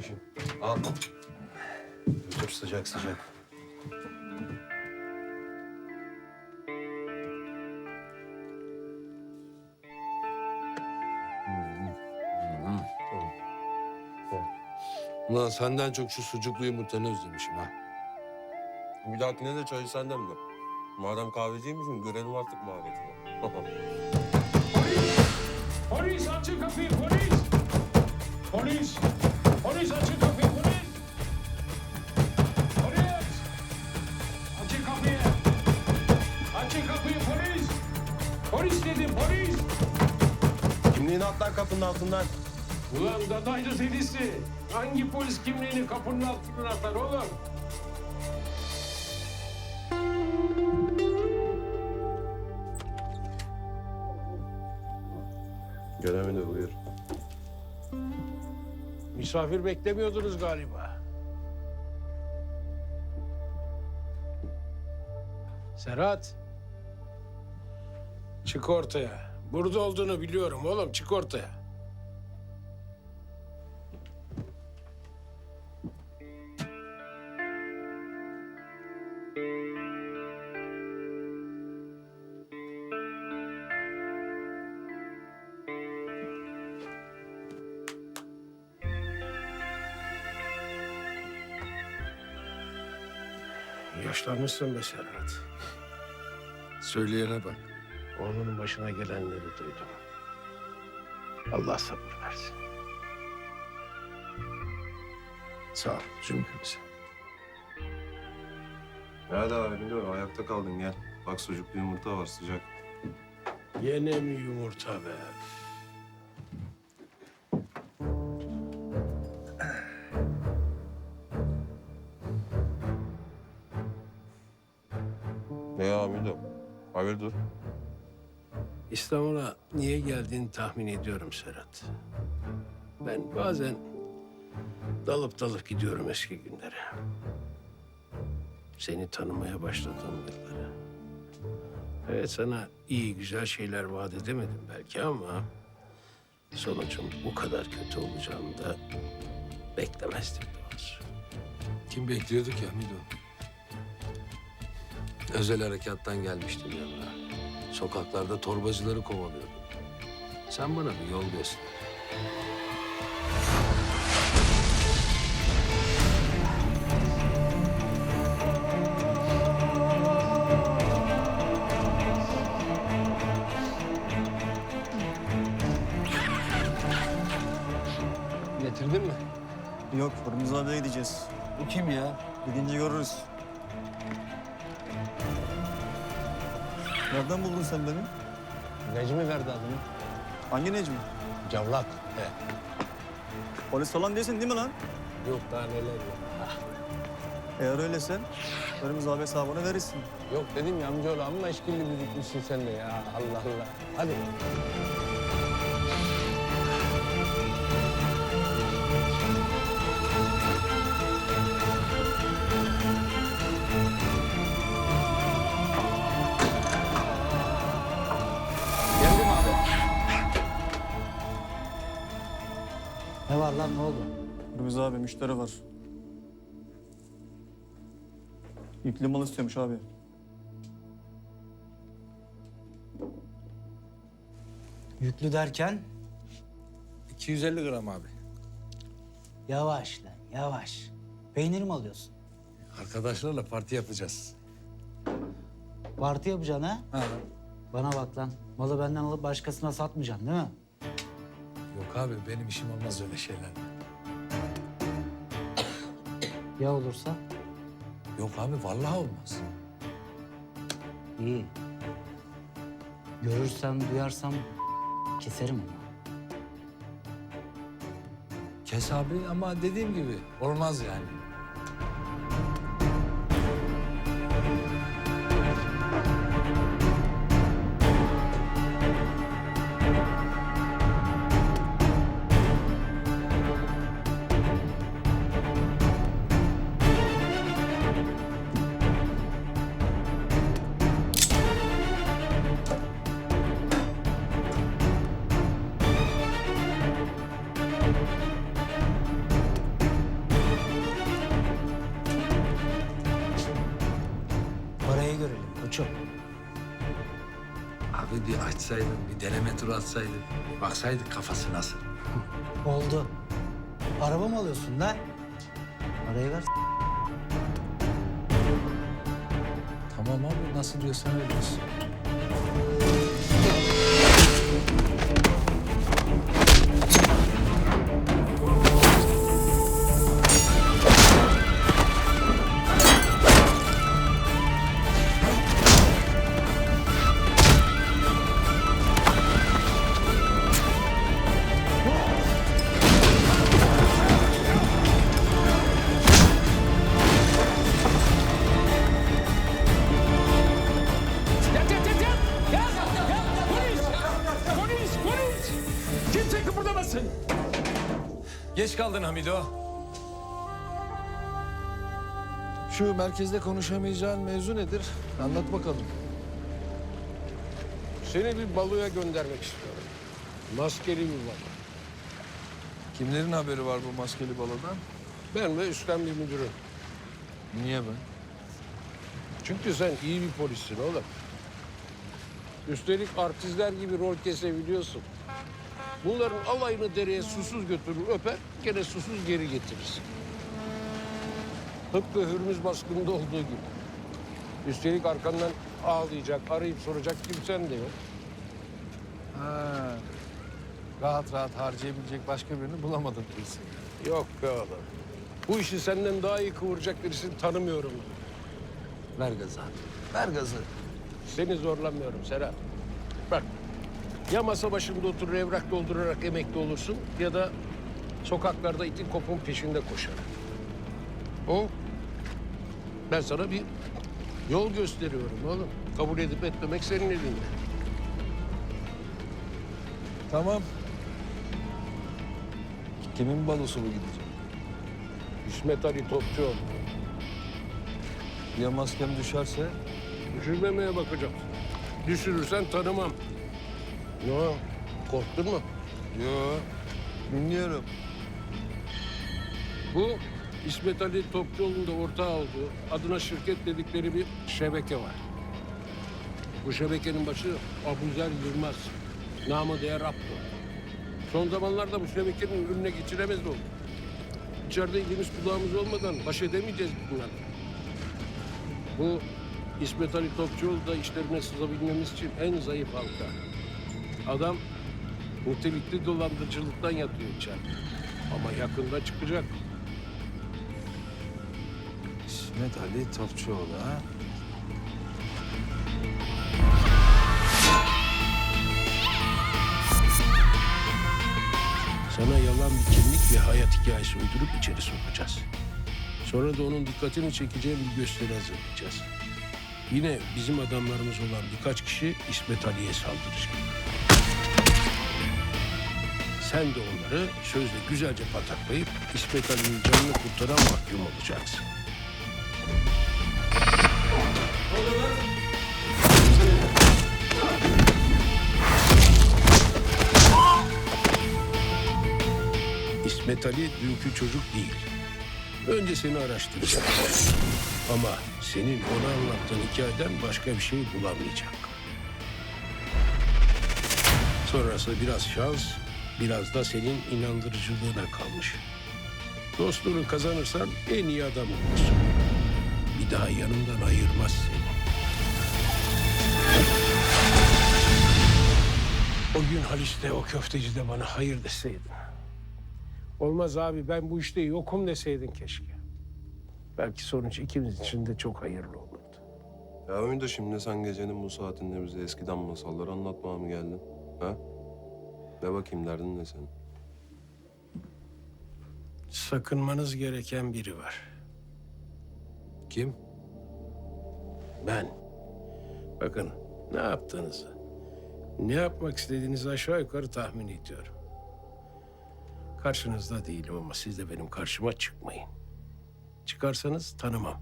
kardeşim. Al. Dur sıcak sıcak. Ulan senden çok şu sucuklu yumurtanı özlemişim ha. Bir dahakine de çayı senden de. Madem kahveciymişsin görelim artık maharetini. Polis açın kapıyı polis! Polis! Polis açın kapıyı polis! Polis! Açın kapıyı! Açın kapıyı polis! Polis dedim polis! Kimliğini atlar kapının altından. Ulan dadaylı sedisi! Hangi polis kimliğini kapının altına atar oğlum? Görevini buyur. Misafir beklemiyordunuz galiba. Serhat. Çık ortaya. Burada olduğunu biliyorum oğlum. Çık ortaya. Yaşlanmışsın be Serhat. Söyleyene bak. Oğlunun başına gelenleri duydum. Allah sabır versin. Sağ ol cümlemize. Hadi abi biliyorum ayakta kaldın gel. Bak sucuklu yumurta var sıcak. Yine mi yumurta be? Ne ya Amido? Hayırdır? İstanbul'a niye geldiğini tahmin ediyorum Serhat. Ben bazen dalıp dalıp gidiyorum eski günlere. Seni tanımaya başladığım yıllara. Evet sana iyi güzel şeyler vaat edemedim belki ama... ...sonucun bu kadar kötü olacağını da beklemezdim doğrusu. Kim bekliyordu ki Hamido? Özel harekattan gelmiştim yanına. Sokaklarda torbacıları kovalıyordum. Sen bana bir yol göster. Getirdin mi? Yok, Fırmızı abiye gideceğiz. Bu kim ya? Gidince görürüz. Nereden buldun sen beni? Necmi verdi adını. Hangi Necmi? Cavlak. He. Polis falan değilsin değil mi lan? Yok daha neler ya. Eğer öylesen, Fırmızı abi hesabını verirsin. Yok dedim ya amcaoğlu amma eşkilli bir gitmişsin sen de ya. Allah Allah. Hadi. Ne var lan ne oldu? Fırmızı abi müşteri var. Yüklü mal istiyormuş abi. Yüklü derken 250 gram abi. yavaş lan yavaş. Peynir mi alıyorsun? Arkadaşlarla parti yapacağız. Parti yapacaksın ha? Ha. Bana bak lan. Malı benden alıp başkasına satmayacaksın değil mi? Yok abi benim işim olmaz öyle şeyler. Ya olursa? Yok abi vallahi olmaz. İyi. Görürsem, duyarsam keserim onu. Kes abi ama dediğim gibi olmaz yani. Bir açsaydın, bir deneme turu atsaydın. Baksaydık kafası nasıl. Oldu. Araba mı alıyorsun lan? Parayı ver. Tamam abi nasıl diyorsan öyle olsun. Kaldın Hamido. Şu merkezde konuşamayacağın mevzu nedir? Anlat bakalım. Seni bir baloya göndermek istiyorum. Maskeli bir balo. Kimlerin haberi var bu maskeli balodan? Ben ve üstten bir müdürüm. Niye ben? Çünkü sen iyi bir polissin oğlum. Üstelik artistler gibi rol kesebiliyorsun. Bunların alayını dereye susuz götürür öper, gene susuz geri getirirsin. Tıpkı Hürmüz baskında olduğu gibi. Üstelik arkandan ağlayacak, arayıp soracak kimsen de yok. Ha. Rahat rahat harcayabilecek başka birini bulamadım diyorsun. Yok be oğlum. Bu işi senden daha iyi kıvıracak birisini tanımıyorum. Ver gazı abi. Ver gazı. Seni zorlamıyorum Serap. Bak, ya masa başında oturur evrak doldurarak emekli olursun ya da sokaklarda itin kopun peşinde koşar. O, ben sana bir yol gösteriyorum oğlum. Kabul edip etmemek senin elinde. Tamam. Kimin balosu bu gidecek? İsmet Ali Topçuoğlu. Ya maskem düşerse? Düşürmemeye bakacağım. Düşürürsen tanımam. Yo, korktun mu? Yo. Dinliyorum. Bu İsmet Ali Topçuoğlu'nun da ortağı olduğu adına şirket dedikleri bir şebeke var. Bu şebekenin başı Abuzer Yılmaz. Namı değer Abdo. Son zamanlarda bu şebekenin önüne geçiremez oldu. İçeride ilgimiz kulağımız olmadan baş edemeyeceğiz bunlarla. Bu İsmet Ali Topçuoğlu da işlerine sızabilmemiz için en zayıf halka. Adam nitelikli dolandırıcılıktan yatıyor içeride. Ama yakında çıkacak. İsmet Ali Topçuoğlu ha? Sana yalan bir kimlik ve hayat hikayesi uydurup içeri sokacağız. Sonra da onun dikkatini çekeceği bir gösteri hazırlayacağız. Yine bizim adamlarımız olan birkaç kişi İsmet Ali'ye saldıracak. Sen de onları sözle güzelce pataklayıp İsmet Ali'nin canını kurtaran mahkum olacaksın. İsmet Ali dünkü çocuk değil. Önce seni araştıracak. Ama senin ona anlattığın hikayeden başka bir şey bulamayacak. Sonrası biraz şans, biraz da senin inandırıcılığına kalmış. Dostluğunu kazanırsan en iyi adam olursun. Bir daha yanımdan ayırmaz seni. O gün Halis'te o köftecide bana hayır deseydin. Olmaz abi ben bu işte yokum deseydin keşke. Belki sonuç ikimiz için de çok hayırlı olurdu. Ya Ümit şimdi sen gecenin bu saatinde bize eskiden masalları anlatmaya mı geldin? Ha? De bakayım derdin ne senin? Sakınmanız gereken biri var. Kim? Ben. Bakın ne yaptığınızı, ne yapmak istediğinizi aşağı yukarı tahmin ediyorum. Karşınızda değilim ama siz de benim karşıma çıkmayın. Çıkarsanız tanımam.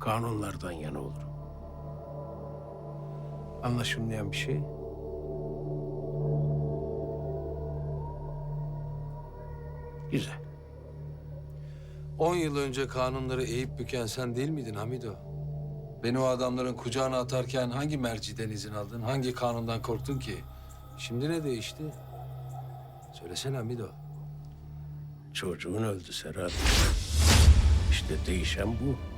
Kanunlardan yana olurum. Anlaşılmayan bir şey. Güzel. On yıl önce kanunları eğip büken sen değil miydin Hamido? Beni o adamların kucağına atarken hangi merciden izin aldın? Hangi kanundan korktun ki? Şimdi ne değişti? Söylesene Mido. Çocuğun öldü Serhat. İşte değişen bu.